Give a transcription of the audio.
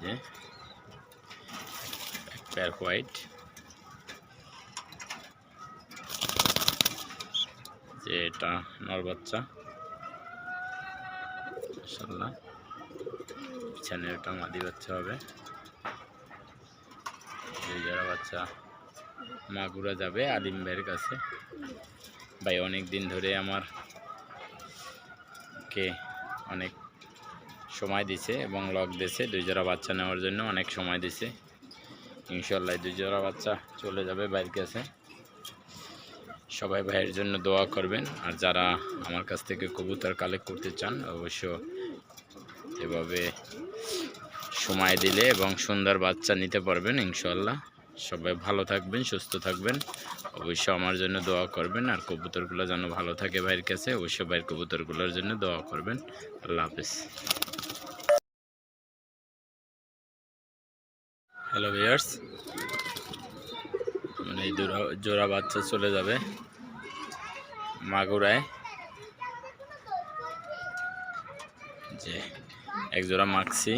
যে pair white যে এটা নর বাচ্চা। মাশাল্লাহ পিছনে এটা মাদি বাচ্চা হবে। যারা বাচ্চা মাগুরা যাবে, আলিম ভাইয়ের কাছে। ভাই অনেক দিন ধরে আমার কে অনেক সময় দিছে এবং লক দিছে, দুই জোড়া বাচ্চা নেওয়ার জন্য অনেক সময় দিছে। ইনশাল্লাহ দুই জোড়া বাচ্চা চলে যাবে বাইরের কাছে। সবাই ভাইয়ের জন্য দোয়া করবেন, আর যারা আমার কাছ থেকে কবুতর কালেক্ট করতে চান, অবশ্য এভাবে সময় দিলে এবং সুন্দর বাচ্চা নিতে পারবেন ইনশাল্লাহ সবাই ভালো থাকবেন, সুস্থ থাকবেন, অবশ্য আমার জন্য দোয়া করবেন, আর কবুতরগুলো যেন ভালো থাকে ভাইয়ের কাছে, অবশ্য ভাইয়ের কবুতরগুলোর জন্য দোয়া করবেন। আল্লাহ হাফেজ। হ্যালো ভিয়ার্স মানে এই জোড়া বাচ্চা চলে যাবে মাগুরায়। যে এক জোড়া মাখছি